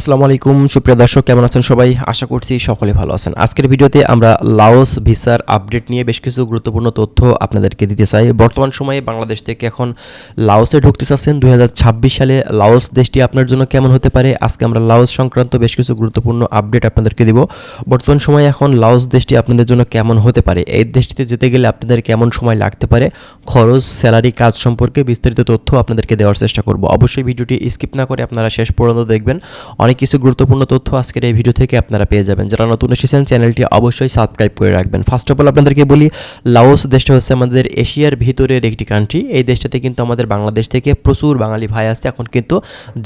আসসালামু আলাইকুম, সুপ্রিয় দর্শক, কেমন আছেন সবাই? আশা করছি সকলে ভালো আছেন। আজকের ভিডিওতে আমরা লাওস ভিসার আপডেট নিয়ে বেশ কিছু গুরুত্বপূর্ণ তথ্য আপনাদেরকে দিতে চাই। বর্তমান সময়ে বাংলাদেশ থেকে এখন লাওসে ঢুকতে চাচ্ছেন। দু হাজার ছাব্বিশ সালে লাওস দেশটি আপনার জন্য কেমন হতে পারে? আজকে আমরা লাওস সংক্রান্ত বেশ কিছু গুরুত্বপূর্ণ আপডেট আপনাদেরকে দিব। বর্তমান সময়ে এখন লাওস দেশটি আপনাদের জন্য কেমন হতে পারে? এই দেশটিতে যেতে গেলে আপনাদের কেমন সময় লাগতে পারে? খরচ, স্যালারি, কাজ সম্পর্কে বিস্তারিত তথ্য আপনাদেরকে দেওয়ার চেষ্টা করব। অবশ্যই ভিডিওটি স্কিপ না করে আপনারা শেষ পর্যন্ত দেখবেন। অনেক কিছু গুরুত্বপূর্ণ তথ্য আজকের এই ভিডিও থেকে আপনারা পেয়ে যাবেন। যারা নতুন এসেছেন, চ্যানেলটি অবশ্যই সাবস্ক্রাইব করে রাখবেন। ফার্স্ট অফ অল আপনাদেরকে বলি, লাওস দেশটা হচ্ছে আমাদের এশিয়ার ভিতরের একটি কান্ট্রি এই দেশটাতে কিন্তু আমাদের বাংলাদেশ থেকে প্রচুর বাঙালি ভাই আসছে। এখন কিন্তু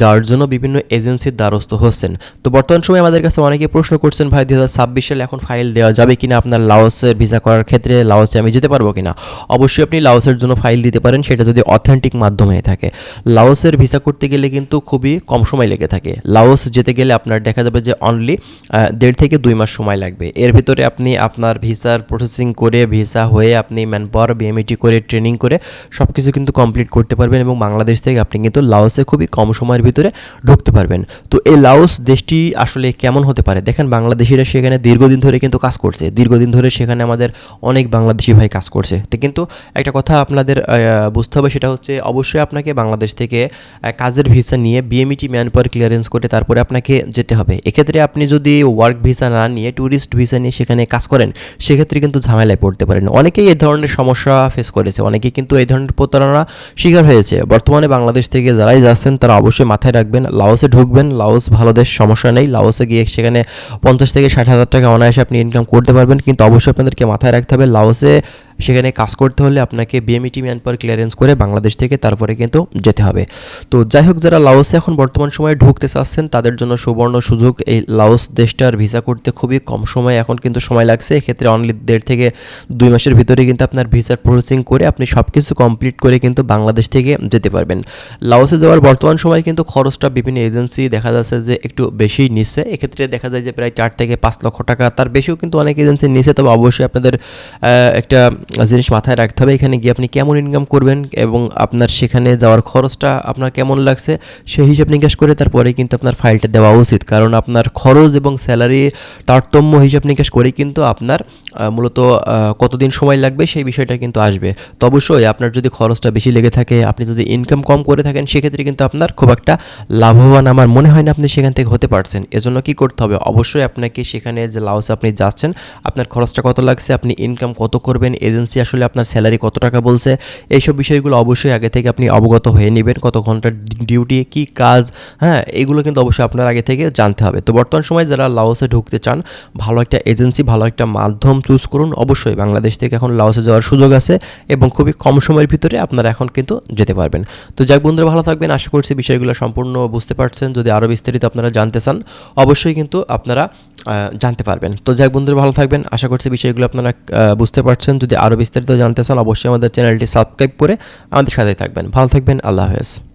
যার জন্য বিভিন্ন এজেন্সির দ্বারস্থ হচ্ছেন। তো বর্তমান সময়ে আমাদের কাছে অনেকে প্রশ্ন করছেন, ভাই দু হাজার ছাব্বিশ সালে এখন ফাইল দেওয়া যাবে কিনা? আপনার লাওসের ভিসা করার ক্ষেত্রে লাওসে আমি যেতে পারব কিনা? অবশ্যই আপনি লাওসের জন্য ফাইল দিতে পারেন, সেটা যদি অথেন্টিক মাধ্যমে থাকে। লাওসের ভিসা করতে গেলে কিন্তু খুবই কম সময় লেগে থাকে। লাওস যেতে গেলে আপনার দেখা যাবে যে অনলি দেড় থেকে দুই মাস সময় লাগবে। এর ভিতরে আপনি আপনার ভিসার প্রসেসিং করে ভিসা হয়ে আপনি ম্যান পাওয়ার বিএমইটি করে ট্রেনিং করে সব কিছু কিন্তু কমপ্লিট করতে পারবেন এবং বাংলাদেশ থেকে আপনি কিন্তু লাওসে খুবই কম সময়ের ভিতরে ঢুকতে পারবেন। তো এই লাওস দেশটি আসলে কেমন হতে পারে? দেখেন বাংলাদেশিরা সেখানে দীর্ঘদিন ধরে কিন্তু কাজ করছে। দীর্ঘদিন ধরে সেখানে আমাদের অনেক বাংলাদেশি ভাই কাজ করছে। তো কিন্তু একটা কথা আপনাদের বুঝতে হবে সেটা হচ্ছে, অবশ্যই আপনাকে বাংলাদেশ থেকে কাজের ভিসা নিয়ে বিএমইটি ম্যান পাওয়ার ক্লিয়ারেন্স করে তারপরে আপনাকে যেতে হবে। এক্ষেত্রে আপনি যদি ওয়ার্ক ভিসা না নিয়ে ট্যুরিস্ট ভিসা নিয়ে সেখানে কাজ করেন, সেক্ষেত্রে কিন্তু ঝামেলায় পড়তে পারেন। অনেকেই এই ধরনের সমস্যা ফেস করেছে। অনেকেই কিন্তু এই ধরনের প্রতারণা শিকার হয়েছে। বর্তমানে বাংলাদেশ থেকে যারাই যাচ্ছেন, তারা অবশ্যই মাথায় রাখবেন, লাওসে ঢুকবেন। লাওস ভালো দেশ, সমস্যা নেই। লাওসে গিয়ে সেখানে পঞ্চাশ থেকে ষাট হাজার টাকা অনায়াসে আপনি ইনকাম করতে পারবেন। কিন্তু অবশ্যই আপনাদেরকে মাথায় রাখতে হবে, লাওসে সেখানে কাজ করতে হলে আপনাকে বিএমইটি ম্যান পাওয়ার ক্লিয়ারেন্স করে বাংলাদেশ থেকে তারপরে কিন্তু যেতে হবে। তো যাই হোক, যারা লাওসে এখন বর্তমান সময়ে ঢুকতে চাচ্ছেন, তাদের জন্য সুবর্ণ সুযোগ। এই লাওস দেশটার ভিসা করতে খুবই কম সময় এখন কিন্তু সময় লাগছে। এক্ষেত্রে অনলি দেড় থেকে দুই মাসের ভিতরে কিন্তু আপনার ভিসার প্রসেসিং করে আপনি সব কিছু কমপ্লিট করে কিন্তু বাংলাদেশ থেকে যেতে পারবেন। লাওসে যাওয়ার বর্তমান সময় কিন্তু খরচটা বিভিন্ন এজেন্সি দেখা যাচ্ছে যে একটু বেশিই নিচ্ছে। এক্ষেত্রে দেখা যায় যে প্রায় চার থেকে পাঁচ লক্ষ টাকা, তার বেশিও কিন্তু অনেক এজেন্সি নিচ্ছে। তবে অবশ্যই আপনাদের একটা জিনিস মাথায় রাখতে হবে। এখানে গিয়ে আপনি কেমন ইনকাম করবেন এবং আপনার সেখানে যাওয়ার খরচটা আপনার কেমন লাগছে, সেই হিসাব নিকাশ করে তারপরে কিন্তু আপনার ফাইলটা দেওয়া উচিত। কারণ আপনার খরচ এবং স্যালারি তারতম্য হিসাব নিকাশ করে কিন্তু আপনার মূলত কতদিন সময় লাগবে সেই বিষয়টা কিন্তু আসবে। তো অবশ্যই আপনার যদি খরচটা বেশি লেগে থাকে, আপনি যদি ইনকাম কম করে থাকেন, সেক্ষেত্রে কিন্তু আপনার খুব একটা লাভবান আমার মনে হয় না আপনি সেখান থেকে হতে পারছেন। এজন্য কি করতে হবে? অবশ্যই আপনাকে সেখানে যে লাউসে আপনি যাচ্ছেন, আপনার খরচটা কত লাগছে, আপনি ইনকাম কত করবেন এজেন্সি আসলে আপনার স্যালারি কত টাকা বলছে, এইসব বিষয়গুলো অবশ্যই আগে থেকে আপনি অবগত হয়ে নেবেন, কত ঘণ্টার ডিউটি কি কাজ হ্যাঁ এগুলো কিন্তু অবশ্যই আপনার আগে থেকে জানতে হবে। তো বর্তমান সময়ে যারা লাউসে ঢুকতে চান, ভালো একটা এজেন্সি ভালো একটা মাধ্যম চুজ করুন। অবশ্যই বাংলাদেশ থেকে এখন লাওসে যাওয়ার সুযোগ আছে এবং খুবই কম সময়ের ভিতরে আপনারা এখন কিন্তু যেতে পারবেন। তো যাক বন্ধুরা, ভালো থাকবেন। আশা করছি বিষয়গুলো সম্পূর্ণ বুঝতে পারছেন। যদি আরও বিস্তারিত আপনারা জানতে চান, অবশ্যই কিন্তু আপনারা জানতে পারবেন। তো যাক বন্ধুরা, ভালো থাকবেন। আশা করছি বিষয়গুলো আপনারা বুঝতে পারছেন। যদি আরও বিস্তারিত জানতে চান, অবশ্যই আমাদের চ্যানেলটি সাবস্ক্রাইব করে আমাদের সাথে থাকবেন। ভালো থাকবেন। আল্লাহ হাফেজ।